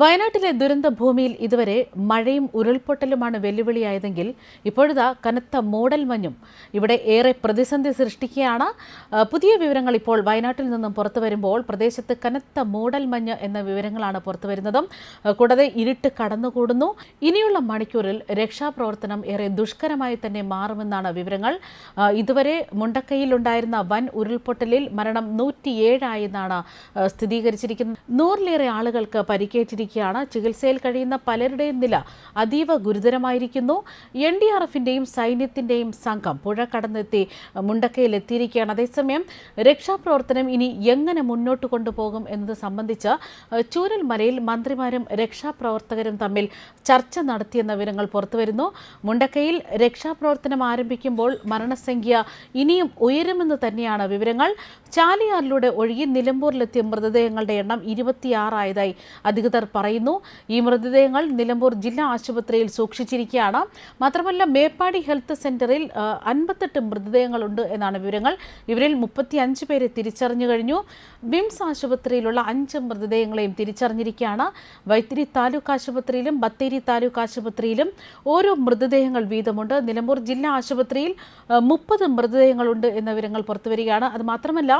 വയനാട്ടിലെ ദുരന്ത ഭൂമിയിൽ ഇതുവരെ മഴയും ഉരുൾപൊട്ടലുമാണ് വെല്ലുവിളിയായതെങ്കിൽ ഇപ്പോഴത്തെ കനത്ത മൂടൽ മഞ്ഞും ഇവിടെ ഏറെ പ്രതിസന്ധി സൃഷ്ടിക്കുകയാണ്. പുതിയ വിവരങ്ങൾ ഇപ്പോൾ വയനാട്ടിൽ നിന്നും പുറത്തു വരുമ്പോൾ പ്രദേശത്ത് കനത്ത മൂടൽ മഞ്ഞ് എന്ന വിവരങ്ങളാണ് പുറത്തു വരുന്നതും. കൂടാതെ ഇരുട്ട് കടന്നുകൂടുന്നു. ഇനിയുള്ള മണിക്കൂറിൽ രക്ഷാപ്രവർത്തനം ഏറെ ദുഷ്കരമായി തന്നെ മാറുമെന്നാണ് വിവരങ്ങൾ. ഇതുവരെ മുണ്ടക്കൈയിലുണ്ടായിരുന്ന വൻ ഉരുൾപൊട്ടലിൽ മരണം നൂറ്റിയേഴായെന്നാണ് സ്ഥിരീകരിച്ചിരിക്കുന്നത്. നൂറിലേറെ ആളുകൾക്ക് പരിക്കേറ്റിരിക്കുകയാണ് ചികിത്സയിൽ കഴിയുന്ന പലരുടെയും നില അതീവ ഗുരുതരമായിരിക്കുന്നു. എൻ ഡി ആർ എഫിന്റെയും സൈന്യത്തിന്റെയും സംഘം പുഴ കടന്നെത്തി മുണ്ടക്കയിൽ എത്തിയിരിക്കുകയാണ്. അതേസമയം രക്ഷാപ്രവർത്തനം ഇനി എങ്ങനെ മുന്നോട്ട് കൊണ്ടുപോകും എന്നത് സംബന്ധിച്ച് ചൂരൽമലയിൽ മന്ത്രിമാരും രക്ഷാപ്രവർത്തകരും തമ്മിൽ ചർച്ച നടത്തിയെന്ന വിവരങ്ങൾ പുറത്തുവരുന്നു. മുണ്ടക്കയിൽ രക്ഷാപ്രവർത്തനം ആരംഭിക്കുമ്പോൾ മരണസംഖ്യ ഇനിയും ഉയരുമെന്ന് തന്നെയാണ് വിവരങ്ങൾ. ചാലിയാറിലൂടെ ഒഴുകി നിലമ്പൂരിലെത്തിയ മൃതദേഹങ്ങളുടെ എണ്ണം ഇരുപത്തിയാറായതായി അധികൃതർ പറയുന്നു. ഈ മൃതദേഹങ്ങൾ നിലമ്പൂർ ജില്ലാ ആശുപത്രിയിൽ സൂക്ഷിച്ചിരിക്കുകയാണ്. മാത്രമല്ല മേപ്പാടി ഹെൽത്ത് സെന്ററിൽ അൻപത്തെട്ട് മൃതദേഹങ്ങളുണ്ട് എന്നാണ് വിവരങ്ങൾ. ഇവരിൽ മുപ്പത്തിയഞ്ച് പേരെ തിരിച്ചറിഞ്ഞു കഴിഞ്ഞു. ബിംസ് ആശുപത്രിയിലുള്ള അഞ്ച് മൃതദേഹങ്ങളെയും തിരിച്ചറിഞ്ഞിരിക്കുകയാണ്. വൈത്തിരി താലൂക്ക് ആശുപത്രിയിലും ബത്തേരി താലൂക്ക് ആശുപത്രിയിലും ഓരോ മൃതദേഹങ്ങൾ വീതമുണ്ട്. നിലമ്പൂർ ജില്ലാ ആശുപത്രിയിൽ മുപ്പത് മൃതദേഹങ്ങളുണ്ട് എന്ന വിവരങ്ങൾ പുറത്തുവരികയാണ് അത് മാത്രമല്ല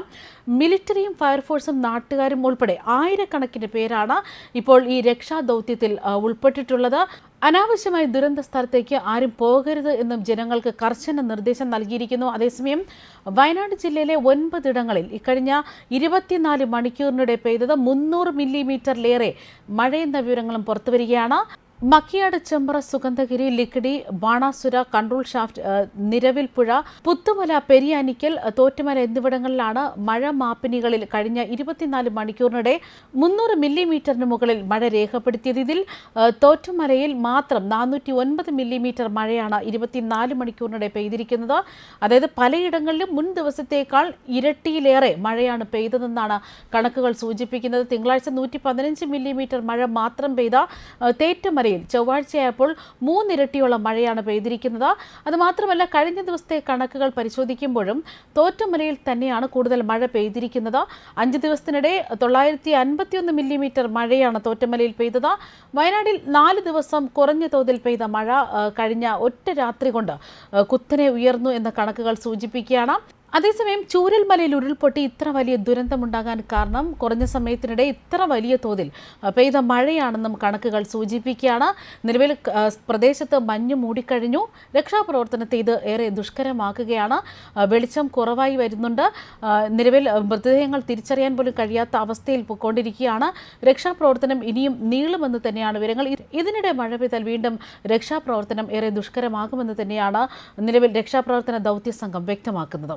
മിലിറ്ററിയും ഫയർഫോഴ്സും നാട്ടുകാരും ഉൾപ്പെടെ ആയിരക്കണക്കിന് പേരാണ് ഇപ്പോൾ ഈ രക്ഷാദൗത്യത്തിൽ ഉൾപ്പെട്ടിട്ടുള്ളത് അനാവശ്യമായി ദുരന്ത സ്ഥലത്തേക്ക് ആരും പോകരുത് എന്നും ജനങ്ങൾക്ക് കർശന നിർദ്ദേശം നൽകിയിരിക്കുന്നു. അതേസമയം വയനാട് ജില്ലയിലെ ഒൻപതിടങ്ങളിൽ ഇക്കഴിഞ്ഞ ഇരുപത്തിനാല് മണിക്കൂറിനിടെ പെയ്തത് മുന്നൂറ് മില്ലിമീറ്ററിലേറെ മഴയെന്ന വിവരങ്ങളും പുറത്തുവരികയാണ്. മക്കിയാട് ചെമ്പ്ര സുഗന്ധഗിരി ലിക്കിടി ബാണാസുര കൺട്രോൾ ഷാഫ്റ്റ് നിരവിൽ നിരവിൽപ്പുഴ പുത്തുമല പെരിയാനിക്കൽ തോറ്റുമല എന്നിവിടങ്ങളിലാണ് മഴ മാപ്പിനികളിൽ കഴിഞ്ഞ ഇരുപത്തിനാല് മണിക്കൂറിനിടെ മുന്നൂറ് മില്ലിമീറ്ററിന് മുകളിൽ മഴ രേഖപ്പെടുത്തിയത്. ഇതിൽ തോറ്റുമലയിൽ മാത്രം നാനൂറ്റി ഒൻപത് മില്ലിമീറ്റർ മഴയാണ് ഇരുപത്തിനാല് മണിക്കൂറിനിടെ പെയ്തിരിക്കുന്നത്. അതായത് പലയിടങ്ങളിലും മുൻ ദിവസത്തേക്കാൾ ഇരട്ടിയിലേറെ മഴയാണ് പെയ്തതെന്നാണ് കണക്കുകൾ സൂചിപ്പിക്കുന്നത്. തിങ്കളാഴ്ച നൂറ്റി പതിനഞ്ച് മില്ലിമീറ്റർ മഴ മാത്രം പെയ്ത ഏഹ്, തേറ്റുമലയിൽ ചൊവ്വാഴ്ചയായപ്പോൾ മൂന്നിരട്ടിയോളം മഴയാണ് പെയ്തിരിക്കുന്നത്. അതുമാത്രമല്ല കഴിഞ്ഞ ദിവസത്തെ കണക്കുകൾ പരിശോധിക്കുമ്പോഴും തോറ്റമലയിൽ തന്നെയാണ് കൂടുതൽ മഴ പെയ്തിരിക്കുന്നത്. അഞ്ച് ദിവസത്തിനിടെ തൊള്ളായിരത്തി അൻപത്തിയൊന്ന് മില്ലിമീറ്റർ മഴയാണ് തോറ്റമലയിൽ പെയ്തത്. വയനാട്ടിൽ നാല് ദിവസം കുറഞ്ഞ തോതിൽ പെയ്ത മഴ കഴിഞ്ഞ ഒറ്റ രാത്രി കൊണ്ട് കുത്തനെ ഉയർന്നു എന്ന കണക്കുകൾ സൂചിപ്പിക്കുകയാണ്. അതേസമയം ചൂരൽമലയിൽ ഉരുൾപൊട്ടി ഇത്ര വലിയ ദുരന്തമുണ്ടാകാൻ കാരണം കുറഞ്ഞ സമയത്തിനിടെ ഇത്ര വലിയ തോതിൽ പെയ്ത മഴയാണെന്നും കണക്കുകൾ സൂചിപ്പിക്കുകയാണ്. നിലവിൽ പ്രദേശത്ത് മഞ്ഞ് മൂടിക്കഴിഞ്ഞു. രക്ഷാപ്രവർത്തനത്തെ ഇത് ഏറെ ദുഷ്കരമാക്കുകയാണ്. വെളിച്ചം കുറവായി വരുന്നുണ്ട്. നിലവിൽ മൃതദേഹങ്ങൾ തിരിച്ചറിയാൻ പോലും കഴിയാത്ത അവസ്ഥയിൽ പൊയ്ക്കൊണ്ടിരിക്കുകയാണ്. രക്ഷാപ്രവർത്തനം ഇനിയും നീളുമെന്ന് തന്നെയാണ് വിവരങ്ങൾ. ഇതിനിടെ മഴ പെയ്താൽ വീണ്ടും രക്ഷാപ്രവർത്തനം ഏറെ ദുഷ്കരമാകുമെന്ന് തന്നെയാണ് നിലവിൽ രക്ഷാപ്രവർത്തന ദൗത്യ സംഘം വ്യക്തമാക്കുന്നത്.